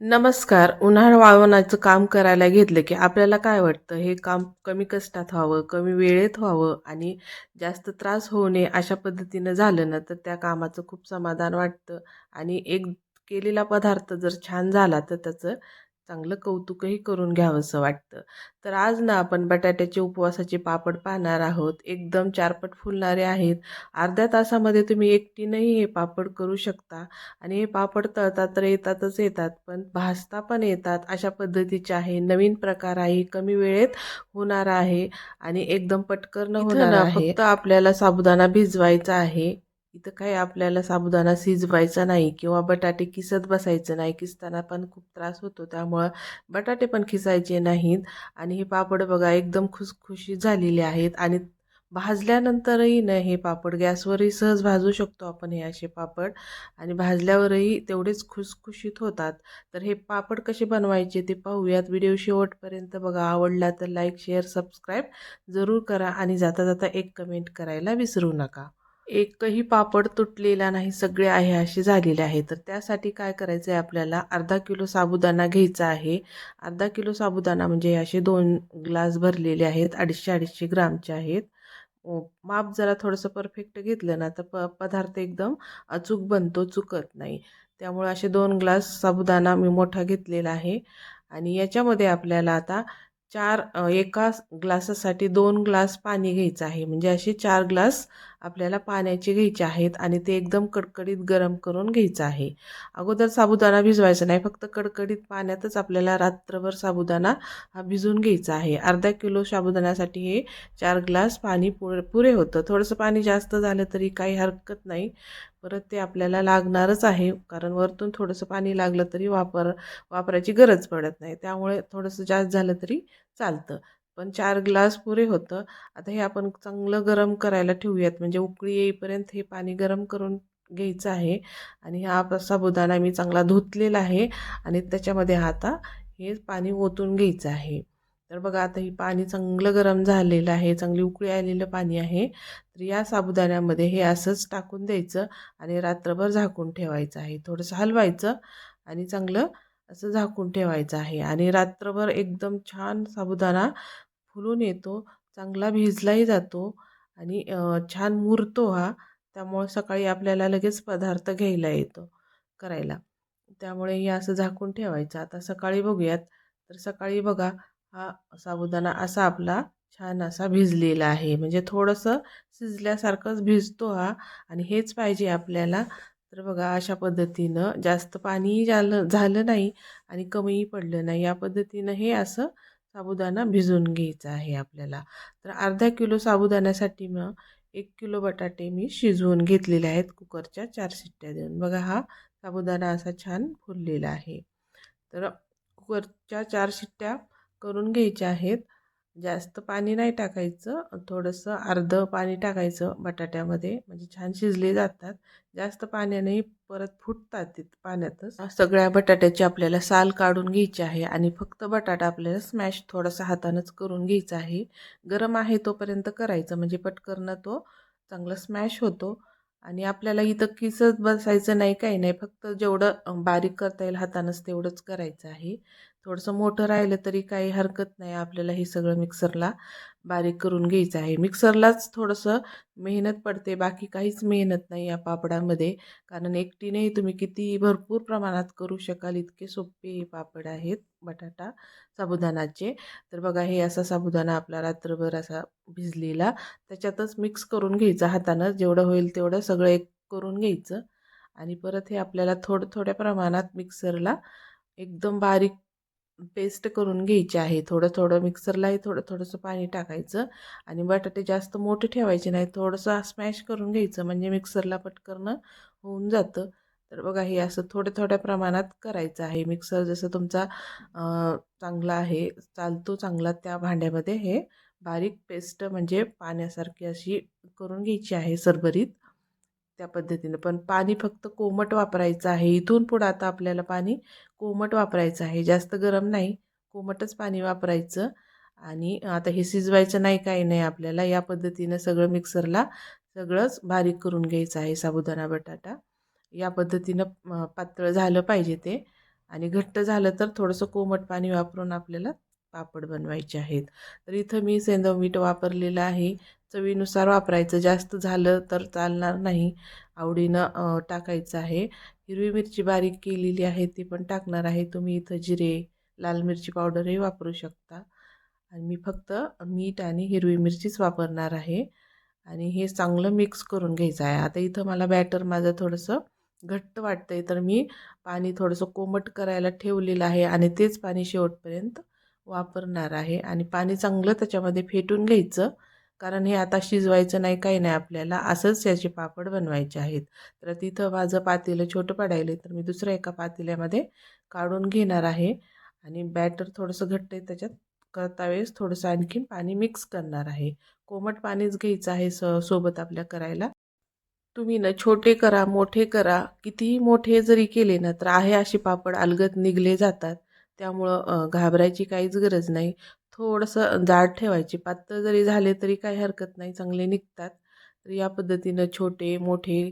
नमस्कार. उन्हाळ वाळवणाचं काम करायला घेतलं की आपल्याला काय वाटतं? हे काम कमी कष्टात व्हावं कमी वेळेत व्हावं आणि जास्त त्रास होऊ नये अशा पद्धतीनं झालं ना तर त्या कामाचं खूप समाधान वाटतं आणि एक केलेला पदार्थ जर छान झाला तर त्याचं चांगलं कौतुकही करून घ्यावंसं वाटतं. तर आज ना आपण बटाट्याचे उपवासाचे पापड पाहणार आहोत. एकदम चारपट फुलणारे आहेत. अर्ध्या तासामध्ये तुम्ही एकटीनंही हे पापड करू शकता. आणि हे पापड तळता तर येतातच येतात पण भाजता पण येतात अशा पद्धतीचे आहे. नवीन प्रकार आहे. कमी वेळेत होणार आहे आणि एकदम पटकन होणार आहे. फक्त आपल्याला साबुदाणा भिजवायचा आहे. इथं काही आपल्याला साबुदाणा शिजवायचा नाही किंवा बटाटे किसत बसायचं नाही किसताना पण खूप त्रास होतो. त्यामुळं बटाटे पण खिसायचे नाहीत. आणि हे पापड बघा एकदम खुसखुशीत झालेले आहेत. आणि भाजल्यानंतरही न हे पापड गॅसवरही सहज भाजू शकतो आपण हे असे पापड. आणि भाजल्यावरही तेवढेच खुसखुशीत होतात. तर हे पापड कसे बनवायचे ते पाहूयात. व्हिडिओ शेवटपर्यंत बघा. आवडला तर लाईक शेअर सबस्क्राईब जरूर करा. आणि जाता जाता एक कमेंट करायला विसरू नका. एकही पापड तुटलेला नाही सगळे आहे असे झालेले आहे. तर त्यासाठी काय करायचं आहे आपल्याला? अर्धा किलो साबुदाणा घ्यायचा आहे. अर्धा किलो साबुदाणा म्हणजे असे दोन ग्लास भरलेले आहेत अडीचशे अडीचशे ग्रामचे आहेत. माप जरा थोडंसं परफेक्ट घेतलं ना तर प पदार्थ एकदम अचूक बनतो चुकत नाही. त्यामुळे असे दोन ग्लास साबुदाणा मी मोठा घेतलेला आहे. आणि याच्यामध्ये आपल्याला आता चार एका ग्लासासाठी दोन ग्लास पाणी घ्यायचं आहे. म्हणजे असे चार ग्लास आपल्याला पाण्याचे घ्यायचे आहेत आणि ते एकदम कडकडीत गरम करून घ्यायचं आहे. अगोदर साबुदाणा भिजवायचा नाही फक्त कडकडीत पाण्यातच आपल्याला रात्रभर साबुदाणा हा भिजवून घ्यायचा आहे. अर्धा किलो साबुदाण्यासाठी हे चार ग्लास पाणी पुरे पुरे होतं. थोडंसं पाणी जास्त झालं तरी काही हरकत नाही. परत ते आपल्याला लागणारच आहे कारण वरतून थोडंसं पाणी लागलं तरी वापर वापरायची गरज पडत नाही. त्यामुळे थोडंसं जास्त झालं तरी चालतं. पण चार ग्लास पुरे होतं. आता हे आपण चांगलं गरम करायला ठेवूयात. म्हणजे उकळी येईपर्यंत हे पाणी गरम करून घ्यायचं आहे. आणि हा साबुदाणा मी चांगला धुतलेला आहे. आणि त्याच्यामध्ये आता हे पाणी ओतून घ्यायचं आहे. तर बघा आता ही पाणी चांगलं गरम झालेलं आहे. चांगली उकळी आलेलं पाणी आहे. तर या साबुदाण्यामध्ये हे असंच टाकून द्यायचं आणि रात्रभर झाकून ठेवायचं आहे. थोडंसं हलवायचं आणि चांगलं असं झाकून ठेवायचं आहे. आणि रात्रभर एकदम छान साबुदाणा फुलून येतो चांगला भिजलाही जातो आणि छान मुरतो हा. त्यामुळं सकाळी आपल्याला लगेच पदार्थ घ्यायला येतो करायला. त्यामुळे हे असं झाकून ठेवायचं. आता सकाळी बघूयात. तर सकाळी बघा हा साबुदाणा असा आपला छान असा भिजलेला आहे. म्हणजे थोडंसं शिजल्यासारखंच भिजतो हा आणि हेच पाहिजे आपल्याला. तर बघा अशा पद्धतीनं जास्त पाणीही झालं झालं नाही आणि कमीही पडलं नाही. या पद्धतीनं हे असं साबुदाणा भिजवून घ्यायचा आहे आपल्याला. तर अर्धा किलो साबुदाण्यासाठी मग एक किलो बटाटे मी शिजवून घेतलेले आहेत. कुकरच्या चार शिट्ट्या देऊन. बघा हा साबुदाणा असा छान फुललेला आहे. तर कुकरच्या चार शिट्ट्या करून घ्यायच्या आहेत. जास्त पाणी नाही टाकायचं. थोडंसं अर्धं पाणी टाकायचं बटाट्यामध्ये. म्हणजे छान शिजले जातात. जास्त पाण्याने परत फुटतात ते पाण्यातच. सगळ्या बटाट्याची आपल्याला साल काढून घ्यायची आहे आणि फक्त बटाटा आपल्याला स्मॅश थोडासा हातानंच करून घ्यायचा आहे. गरम आहे तोपर्यंत करायचं. म्हणजे पटकन तो चांगला स्मॅश होतो. आणि आपल्याला इथं किसत बसायचं नाही काही नाही. फक्त जेवढं बारीक करता येईल हातानंच तेवढंच करायचं आहे. थोडंसं मोठं राहिलं तरी काही हरकत नाही. आपल्याला हे सगळं मिक्सरला बारीक करून घ्यायचं आहे. मिक्सरलाच थोडंसं मेहनत पडते. बाकी काहीच मेहनत नाही या पापडामध्ये. कारण एकटीनेही तुम्ही किती भरपूर प्रमाणात करू शकाल इतके सोपे हे पापड आहेत. बटाटा साबुदाणाचे. तर बघा हे असा साबुदाणा आपला रात्रभर असा भिजलेला त्याच्यातच मिक्स करून घ्यायचं हातानं. जेवढं होईल तेवढं सगळं एक करून घ्यायचं. आणि परत हे आपल्याला थोडं थोड्या प्रमाणात मिक्सरला एकदम बारीक पेस्ट करून घ्यायची आहे. थोडं थोडं मिक्सरलाही थोडं थोडंसं पाणी टाकायचं. आणि बटाटे जास्त मोठे ठेवायचे नाही थोडंसं स्मॅश करून घ्यायचं. म्हणजे मिक्सरला पटकरणं होऊन जातं. तर बघा हे असं थोड्या थोड्या प्रमाणात करायचं आहे. मिक्सर जसं तुमचा चांगला आहे चालतो चांगला त्या भांड्यामध्ये हे. बारीक पेस्ट म्हणजे पाण्यासारखी अशी करून घ्यायची आहे सरभरीत त्या पद्धतीनं. पण पाणी फक्त कोमट वापरायचं आहे. इथून पुढं आता आपल्याला पाणी कोमट वापरायचं आहे. जास्त गरम नाही. कोमटच पाणी वापरायचं. आणि आता हे शिजवायचं नाही काही नाही. आपल्याला या पद्धतीनं सगळं मिक्सरला सगळंच बारीक करून घ्यायचं आहे साबुदाणा बटाटा. या पद्धतीनं पातळ झालं पाहिजे ते. आणि घट्ट झालं तर थोडंसं कोमट पाणी वापरून आपल्याला पापड बनवायचे आहेत. तर इथं मी सेंदव मीठ वापरलेलं आहे. चवीनुसार वापरायचं. जास्त झालं तर चालणार नाही. आवडीनं टाकायचं आहे. हिरवी मिरची बारीक केलेली आहे. ती पण टाकणार आहे. तुम्ही इथं जिरे लाल मिरची पावडरही वापरू शकता. आणि मी फक्त मीठ आणि हिरवी मिरचीच वापरणार आहे. आणि हे चांगलं मिक्स करून घ्यायचं आहे. आता इथं मला बॅटर माझं थोडंसं घट्ट वाटतं आहे तर मी पाणी थोडंसं कोमट करायला ठेवलेलं आहे. आणि तेच पाणी शेवटपर्यंत वापरणार आहे. आणि पाणी चांगलं त्याच्यामध्ये फेटून घ्यायचं. कारण हे आता शिजवायचं नाही काही नाही आपल्याला. असंच याचे पापड बनवायचे आहेत. तर तिथं माझं पातेलं छोटं पडायलं तर मी दुसऱ्या एका पातेल्यामध्ये काढून घेणार आहे. आणि बॅटर थोडंसं घट्ट आहे. त्याच्यात करता वेळेस थोडंसं आणखीन पाणी मिक्स करणार आहे. कोमट पाणीच घ्यायचं आहे स सोबत आपल्या करायला. तुम्ही ना छोटे करा मोठे करा. कितीही मोठे जरी केले ना तर आहे असे पापड अलगत निघले जातात. त्यामुळं घाबरायची काहीच गरज नाही. थोडंसं जाड ठेवायची. पातळ जरी झाले तरी काही हरकत नाही. चांगले निघतात. तर या पद्धतीनं छोटे मोठे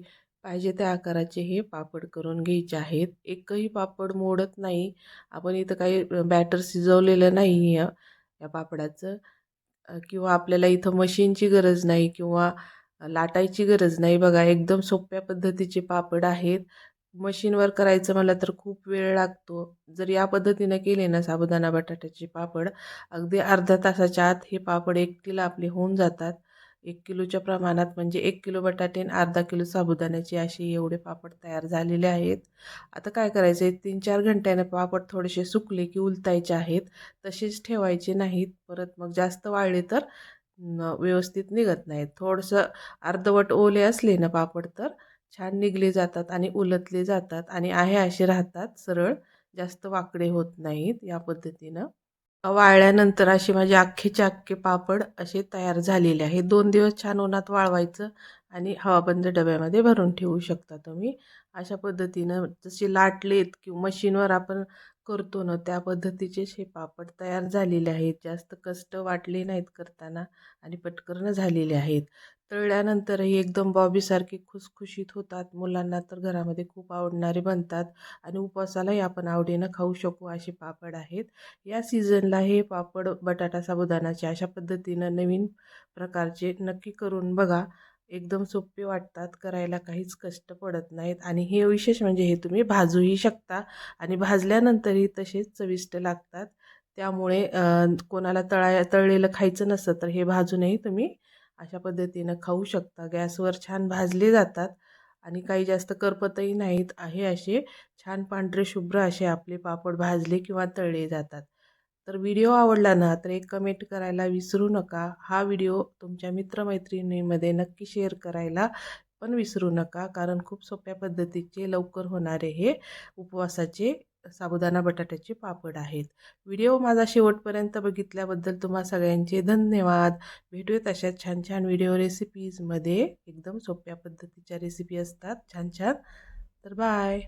पाहिजे त्या आकाराचे हे पापड करून घ्यायचे आहेत. एकही पापड मोडत नाही. आपण इथं काही बॅटर शिजवलेलं नाही या या पापडाचं किंवा आपल्याला इथं मशीनची गरज नाही किंवा लाटायची गरज नाही. बघा एकदम सोप्या पद्धतीचे पापड आहेत. मशीनवर करायचं मला तर खूप वेळ लागतो. जर या पद्धतीनं केले ना साबुदाणा बटाट्याचे पापड अगदी अर्ध्या तासाच्या आत हे पापड एकटीला आपले होऊन जातात. एक किलोच्या प्रमाणात म्हणजे एक किलो बटाटे आणि अर्धा किलो साबुदाण्याचे असे एवढे पापड तयार झालेले आहेत. आता काय करायचं आहे तीन चार घंट्याने पापड थोडेसे सुकले की उलतायचे आहेत. तसेच ठेवायचे नाहीत. परत मग जास्त वाळले तर व्यवस्थित निघत नाहीत. थोडंसं अर्धवट ओले असले ना पापड तर छान निघले जातात आणि उलटले जातात आणि आहे असे राहतात सरळ जास्त वाकडे होत नाहीत या पद्धतीनं. वाळल्यानंतर असे माझे अख्खेचे अख्खे पापड असे तयार झालेले आहे. दोन दिवस छान उन्हात वाळवायचं आणि हवाबंद डब्यामध्ये भरून ठेवू शकता तुम्ही. अशा पद्धतीनं जसे लाटलेत किंवा मशीनवर आपण करतो ना त्या पद्धतीचे हे पापड तयार झालेले आहेत. जास्त कष्ट वाटले नाहीत करताना आणि पटकन झालेले आहेत. तळल्यानंतरही एकदम बॉबीसारखे खुसखुशीत होतात. मुलांना तर घरामध्ये खूप आवडणारे बनतात आणि उपवासालाही आपण आवडीनं खाऊ शकू असे पापड आहेत. या सीझनला हे पापड बटाटा साबुदाणाचे अशा पद्धतीनं नवीन प्रकारचे नक्की करून बघा. एकदम सोपे वाटतात करायला काहीच कष्ट पडत नाहीत आणि हे विशेष म्हणजे हे तुम्ही भाजूही शकता आणि भाजल्यानंतरही तसेच चविष्ट लागतात. त्यामुळे कोणाला तळा तळलेलं खायचं नसतं तर हे भाजूनही तुम्ही अशा पद्धतीनं खाऊ शकता. गॅसवर छान भाजले जातात आणि काही जास्त करपतही नाहीत आहे असे. छान पांढरे शुभ्र असे आपले पापड भाजले किंवा तळले जातात. तर व्हिडिओ आवडला ना तर एक कमेंट करायला विसरू नका. हा व्हिडिओ तुमच्या मित्रमैत्रिणीमध्ये नक्की शेअर करायला पण विसरू नका कारण खूप सोप्या पद्धतीचे लवकर होणारे हे उपवासाचे साबुदाणा बटाट्याचे पापड आहेत. व्हिडिओ माझा शेवटपर्यंत बघितल्याबद्दल तुम्हा सगळ्यांचे धन्यवाद. भेटूयात अशा छान छान व्हिडिओ रेसिपीजमध्ये एकदम सोप्या पद्धतीच्या रेसिपी असतात. छान छान तर बाय